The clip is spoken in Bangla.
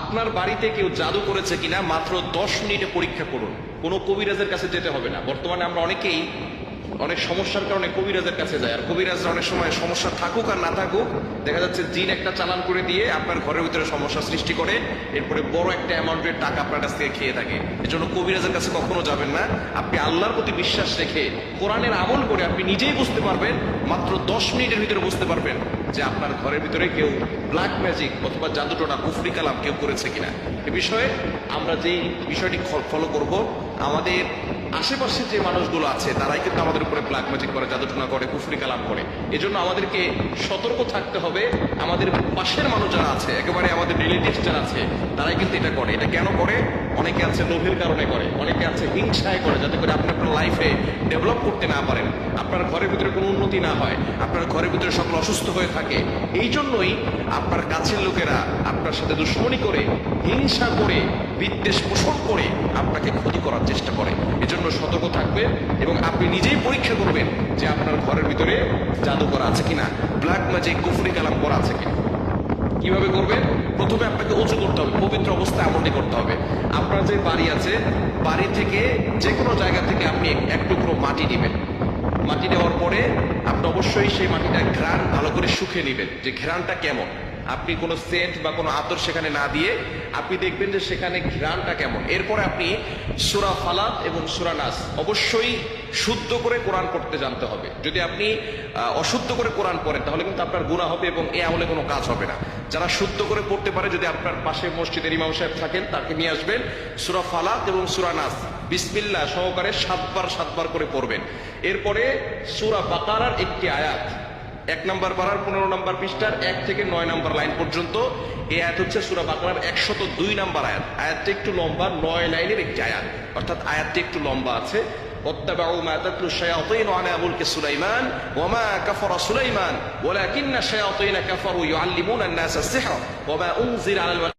আপনার বাড়িতে কেউ জাদু করেছে কিনা মাত্র দশ মিনিটে পরীক্ষা করুন। কোনো কবিরাজের কাছে যেতে হবে না। বর্তমানে আমরা অনেকেই অনেক সমস্যার কারণে কবিরাজের কাছে যায় আর কবিরাজরা অনেক সময় সমস্যা থাকুক আর না থাকুক, দেখা যাচ্ছে জিন একটা চালান করে দিয়ে আপনার ঘরের ভিতরে সমস্যা সৃষ্টি করে, এরপরে বড় একটা অ্যামাউন্টের টাকা আপনার কাছ থেকে খেয়ে থাকে। এজন্য কবিরাজের কাছে কখনো যাবেন না। আপনি আল্লাহর প্রতি বিশ্বাস রেখে কোরআনের আমল করে আপনি নিজেই বুঝতে পারবেন, মাত্র দশ মিনিটের ভিতরে বুঝতে পারবেন। যে আপনার ঘরের ভিতরে কেউ ব্ল্যাক ম্যাজিক অথবা জাদুটোনা, কুফরি কালাম কেউ করেছে কিনা। এ বিষয়ে আমরা যে বিষয়টি ফলো করব, আমাদের আশেপাশে যে মানুষগুলো আছে, তারাই কিন্তু আমাদের উপরে ব্ল্যাক ম্যাজিক করে জাদুটনা করে, কুফরি কালাম করে। এজন্য আমাদেরকে সতর্ক থাকতে হবে। আমাদের পাশের মানুষ যারা আছে, একেবারে আমাদের রিলেটিভস যারা আছে, তারাই কিন্তু এটা করে। এটা কেন করে? অনেকে আছে লোভের কারণে করে, অনেকে আছে হিংসায় করে, যাতে করে আপনি আপনার লাইফে ডেভেলপ করতে না পারেন। আপনার ঘরের ভিতরে কোনো উন্নতি না হয়, আপনার ঘরের ভিতরে সকল অসুস্থ হয়ে থাকে এই জন্যই আপনার কাছের লোকেরা আপনার সাথে দুশ্মনী করে, হিংসা করে, বিদ্বেষ পোষণ করে আপনাকে ক্ষতি করার চেষ্টা করে। এজন্য সতর্ক থাকবে এবং আপনি নিজেই পরীক্ষা করবেন যে আপনার ঘরের ভিতরে জাদু করা আছে কিনা ব্ল্যাক ম্যাজিক কুফরি কালাম করা আছে কিনা। কীভাবে করবেন? প্রথমে আপনাকে উঁচু করতে হবে, পবিত্র অবস্থায় আমলটি করতে হবে। আপনার যে বাড়ি আছে, বাড়ি থেকে যে কোনো জায়গা থেকে আপনি এক টুকরো মাটি নেবেন। মাটি নেওয়ার পরে আপনি অবশ্যই সেই মাটিটা ঘ্রাণ ভালো করে শুকিয়ে নেবেন যে ঘ্রাণটা কেমন। আপনি কোনো সেন্ট বা কোনো আতর সেখানে না দিয়ে আপনি দেখবেন যে সেখানে ঘ্রাণটা কেমন। এরপরে আপনি সুরা ফালাত এবং সুরা নাস অবশ্যই শুদ্ধ করে কোরআন পড়তে জানতে হবে। যদি আপনি অশুদ্ধ করে কোরআন পড়েন, তাহলে কিন্তু আপনার গুণা হবে এবং এ আমলে কোনো কাজ হবে না। যারা শুদ্ধ করে পড়তে পারে, যদি আপনার পাশে মসজিদের ইমাম সাহেব থাকেন, তাকে নিয়ে আসবেন সুরা ফালাত এবং সুরা নাস। বিসমিল্লাহ সহকারে সাতবার সাতবার করে পড়বেন। এরপরে সুরা বাকারার একটি আয়াত। এক নম্বর পাড়ার পনেরো নম্বর পৃষ্ঠার এক থেকে নয় নম্বর লাইন পর্যন্ত এই আয়াত হচ্ছে সুরা বাকরার একশত দুই নম্বর আয়াত আয়াতটা একটু লম্বা নয় লাইনের একটি আয়াত অর্থাৎ আয়াতটি একটু লম্বা আছে واتبعوا ما تتلو الشياطين على ملك سليمان وما كفر سليمان ولكن الشياطين كفروا يعلمون الناس السحر وما أنزل على الملك